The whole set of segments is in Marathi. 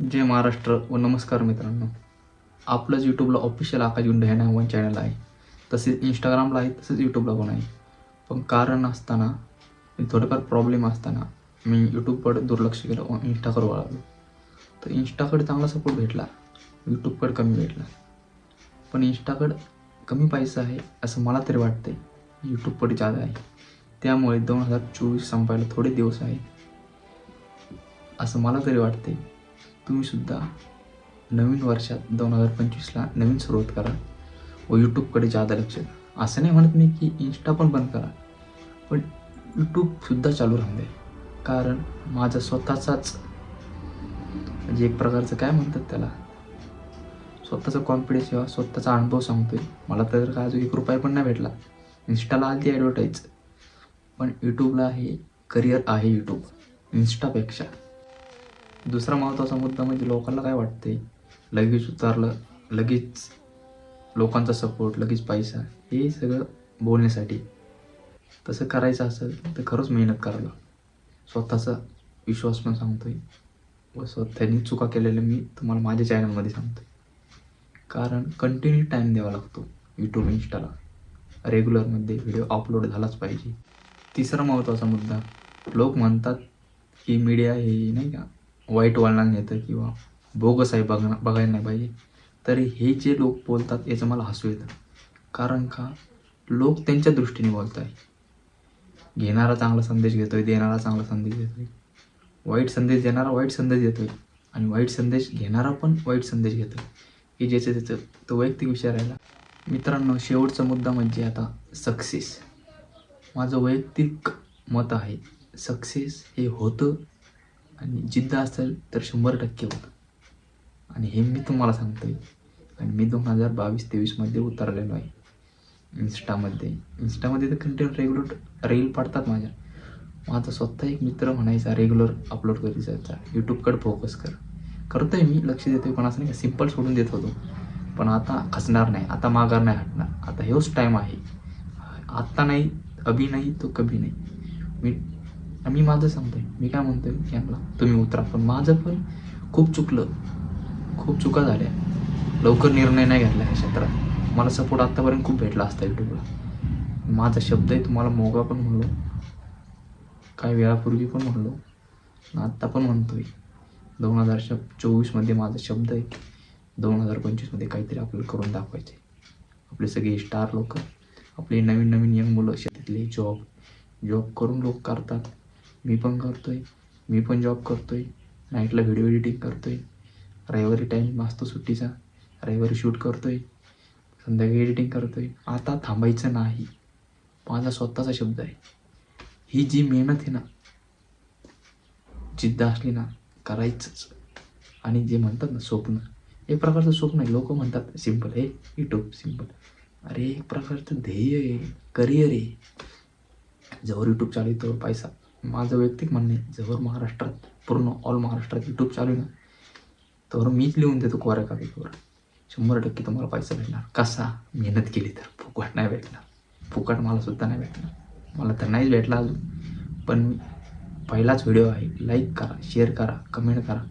जय महाराष्ट्र व नमस्कार मित्रांनो. आपलंच यूट्यूबला ऑफिशियल आकाश गुंड हे नाव चॅनल आहे. तसेच इंस्टाग्रामला आहे तसेच यूट्यूबला पण आहे. पण कारण असताना थोडेफार प्रॉब्लेम असताना मी यूट्यूबकडे दुर्लक्ष केलं व इंस्टाकडे वळालो तर इंस्टाकडे चांगला सपोर्ट भेटला यूट्यूबकडे कमी भेटला. पण इंस्टाकडे कमी पैसा आहे असं मला तरी वाटते यूट्यूबकडे जादा आहे. त्यामुळे दोन हजार चोवीस संपायला थोडे दिवस आहे असं मला तरी वाटते तुम्ही सुद्धा नवीन वर्षात दोन हजार पंचवीसला नवीन सुरुवात करा व यूट्यूबकडे जादा लक्ष द्या. असं नाही म्हणत मी की इंस्टा पण बंद करा पण यूट्यूबसुद्धा चालू राहून दे. कारण माझा स्वतःचाच म्हणजे एक प्रकारचं काय म्हणतात त्याला? स्वतःचा कॉन्फिडन्स किंवा स्वतःचा अनुभव सांगतोय. मला तर काय अजून एक रुपया पण नाही भेटला इन्स्टाला आली ॲडव्हर्टाईज पण यूट्यूबला हे करिअर आहे यूट्यूब इन्स्टापेक्षा दुसरा महत्त्वाचा मुद्दा म्हणजे लोकांना काय वाटते लगेच उतारलं लगेच लोकांचा सपोर्ट लगेच पैसा हे सगळं बोलण्यासाठी. तसं करायचं असेल तर खरंच मेहनत करायला स्वतःचा विश्वास पण सांगतोय. व स्वतःनी चुका केलेल्या मी तुम्हाला माझ्या चॅनलमध्ये सांगतोय. कारण कंटिन्यू टाईम द्यावा लागतो यूट्यूब इंस्टाला रेग्युलरमध्ये व्हिडिओ अपलोड झालाच पाहिजे. तिसरा महत्त्वाचा मुद्दा लोक म्हणतात की मीडिया हे नाही का वाईट वळणाला नेतं किंवा बोगस आहे बघणं बघायला नाही पाहिजे. तरी हे जे लोक बोलतात याचं मला हसू येतं. कारण का? लोक त्यांच्या दृष्टीने बोलत आहे घेणारा चांगला संदेश घेतोय देणारा चांगला संदेश देतोय वाईट संदेश देणारा वाईट संदेश देतोय. आणि वाईट संदेश घेणारा पण वाईट संदेश घेतोय. हे ज्याचं त्याचं तो वैयक्तिक विषय राहिला मित्रांनो शेवटचा मुद्दा म्हणजे आता सक्सेस माझं वैयक्तिक मत आहे सक्सेस हे होतं आणि जिद्द असेल तर शंभर टक्के होतं. आणि हे मी तुम्हाला सांगतोय. आणि मी दोन हजार बावीस तेवीसमध्ये उतरलेलो आहे. इन्स्टामध्ये. इन्स्टामध्ये तर कंटेंट रेग्युलर रील पडतात माझ्या. माझा स्वतः एक मित्र म्हणायचा रेग्युलर अपलोड करीत जायचा यूट्यूबकडे फोकस कर. करतोय मी लक्ष देतोय पण असं नाही का सिंपल सोडून देत होतो. पण आता खचणार नाही आता माघार नाही हटणार. आता हेच टाईम आहे. आत्ता नाही अभि नाही तो कभी नाही. मी मी माझं सांगतोय. मी काय म्हणतोय यांना? तुम्ही उतरा. पण माझं पण खूप चुकलं. खूप चुका झाल्या. लवकर निर्णय नाही घेतला ह्या क्षेत्रात. मला सपोर्ट आत्तापर्यंत खूप भेटला असता यूट्यूबला. माझा शब्द आहे तुम्हाला मोगा पण म्हणलो. काही वेळापूर्वी पण म्हणलो. आत्ता पण म्हणतोय. दोन हजार श चोवीसमध्ये माझा शब्द आहे. दोन हजार पंचवीसमध्ये काहीतरी आपल्याला करून दाखवायचे आपले सगळे स्टार लोक आपले नवीन नवीन यंग मुलं शेतीतले जॉब जॉब करून लोक करतात. मी पण करतो आहे मी पण जॉब करतो आहे नाईटला व्हिडिओ एडिटिंग करतो आहे रविवारी टाईम असतो सुट्टीचा. रविवारी शूट करतो आहे संध्याकाळी एडिटिंग करतो आहे आता थांबायचं नाही. माझा स्वतःचा शब्द आहे. ही जी मेहनत आहे ना जिद्द असली ना करायचंच. आणि जे म्हणतात ना स्वप्न एक प्रकारचं स्वप्न आहे. लोक म्हणतात सिंपल हे यूट्यूब सिंपल अरे एक प्रकारचं ध्येय आहे. करिअर आहे. जवळ यूट्यूब चालू येतो पैसा. माझं वैयक्तिक म्हणणं आहे जवळ महाराष्ट्रात पूर्ण ऑल महाराष्ट्रात यूट्यूब चालू आहे ना तर मीच लिहून देतो कोऱ्या कागदवर. शंभर टक्के तुम्हाला पैसा भेटणार. कसा? मेहनत केली तर. फुकट नाही भेटणार. फुकट मला सुद्धा नाही भेटणार. मला तर नाहीच भेटला अजून. पण पहिलाच व्हिडिओ आहे. लाईक करा शेअर करा कमेंट करा.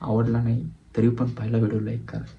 आवडला नाही तरी पण पहिला व्हिडिओ लाईक करा.